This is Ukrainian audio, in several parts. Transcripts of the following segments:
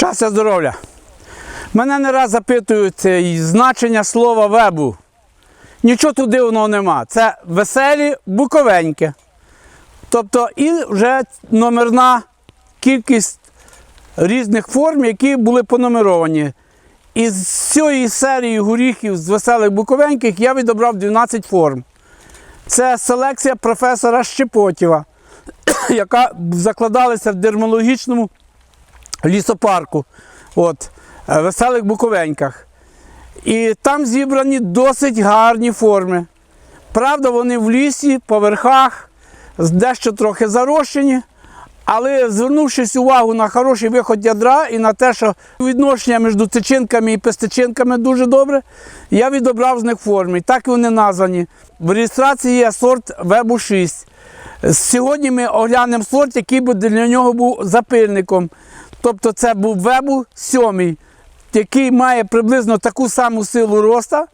Щастя, здоров'я. Мене не раз запитують значення слова вебу. Нічого тут дивного нема. Це веселі буковеньке. Тобто і вже номерна кількість різних форм, які були понумеровані. Із цієї серії горіхів з веселих буковеньких я відобрав 12 форм. Це селекція професора Щепотєва, яка закладалася в дермологічному лісопарку. От, е, веселих буковеньках. І там зібрані досить гарні форми. Правда, вони в лісі, по верхах, дещо трохи зарощені. Але звернувшись увагу на хороший виход ядра і на те, що відношення між тичинками і пестичинками дуже добре, я відобрав з них форми. Так вони названі. В реєстрації є сорт Вебу 6. Сьогодні ми оглянемо сорт, який би для нього був запильником. Тобто це був Вебу 7, який має приблизно таку саму силу роста,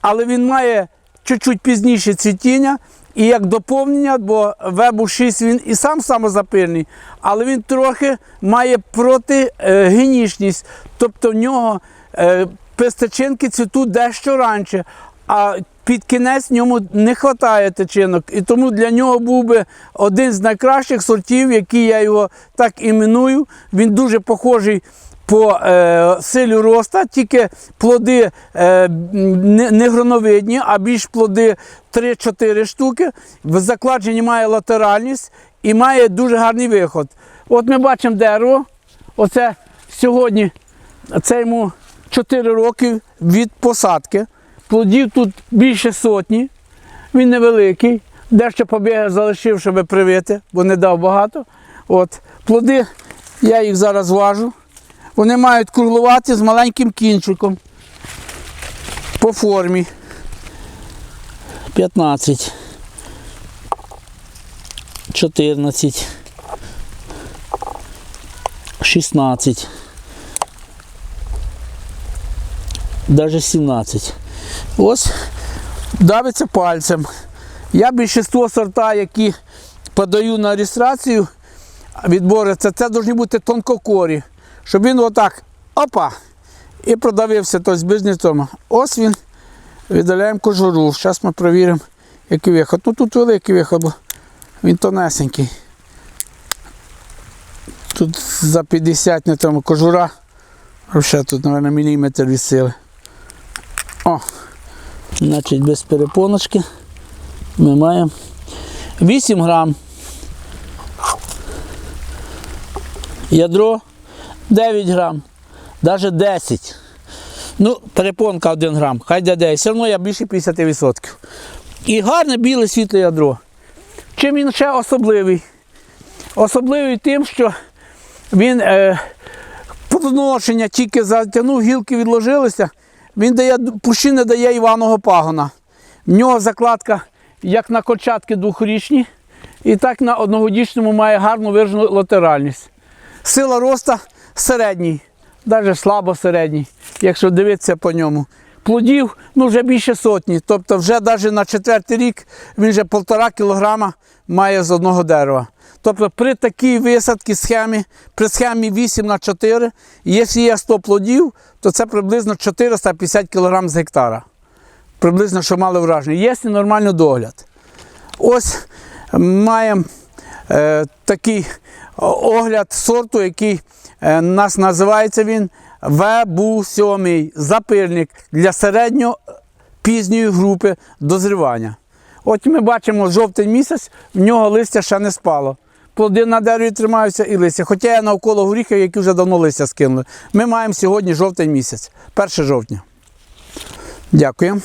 але він має чуть-чуть пізніше цвітіння. І як доповнення, бо Вебу 6 він і сам самозапильний, але він трохи має протигенічність. Тобто в нього е, пестичинки цвітуть дещо раніше, а під кінець ньому не вистачає тичинок. І тому для нього був би один з найкращих сортів, який я його так іменую. Він дуже похожий по е, силі роста, тільки плоди е, не, не гроновидні, а більш плоди 3-4 штуки. В закладженні має латеральність і має дуже гарний виход. От ми бачимо дерево. Оце сьогодні це йому 4 роки від посадки. Плодів тут більше сотні. Він невеликий. Дещо побіги залишив, щоб привити, бо не дав багато. От. Плоди, я їх зараз важу. Вони мають круглувати з маленьким кінчиком. По формі. 15. 14. 16. Даже 17. Ось давиться пальцем. Я більшість сорта, які подаю на реєстрацію відбори, це, повинні бути тонкокорі. Щоб він отак опа і продавився той з близнецом. Ось він. Віддаляємо кожуру. Зараз ми перевіримо, який виход. Ну тут великий виход, бо він тонесенький. Тут за 50 на тому кожура. Ще тут, мабуть, міліметр від сили. Значить без перепоночки ми маємо 8 грам. Ядро 9 грам, навіть 10. Ну, перепонка 1 грам, хай де 10, все одно я більше 50%. І гарне біле світле ядро. Чим він ще особливий? Особливий тим, що він е, плодоношення тільки затягнув, гілки відложилися, він дає, пущини дає Іваного пагона. В нього закладка як на кольчатки двохрічні, і так на одногодічному має гарну виражену латеральність. Сила роста середній, навіть слабо середній, якщо дивитися по ньому. Плодів ну, вже більше сотні. Тобто вже навіть на четвертий рік він вже півтора кілограма має з одного дерева. Тобто при такій висадці схемі, при схемі 8 на 4, якщо є 100 плодів, то це приблизно 450 кг з гектара. Приблизно, що мали враження. Якщо нормально догляд. Ось маємо е, такий огляд сорту, який е, нас називається він ВБУ-7 запильник для середньо пізньої групи дозрівання. От ми бачимо жовтий місяць, в нього листя ще не спало. Плоди на дереві тримаються і листя. Хоча я навколо горіхів, які вже давно листя скинули. Ми маємо сьогодні жовтень місяць, 1 жовтня. Дякую.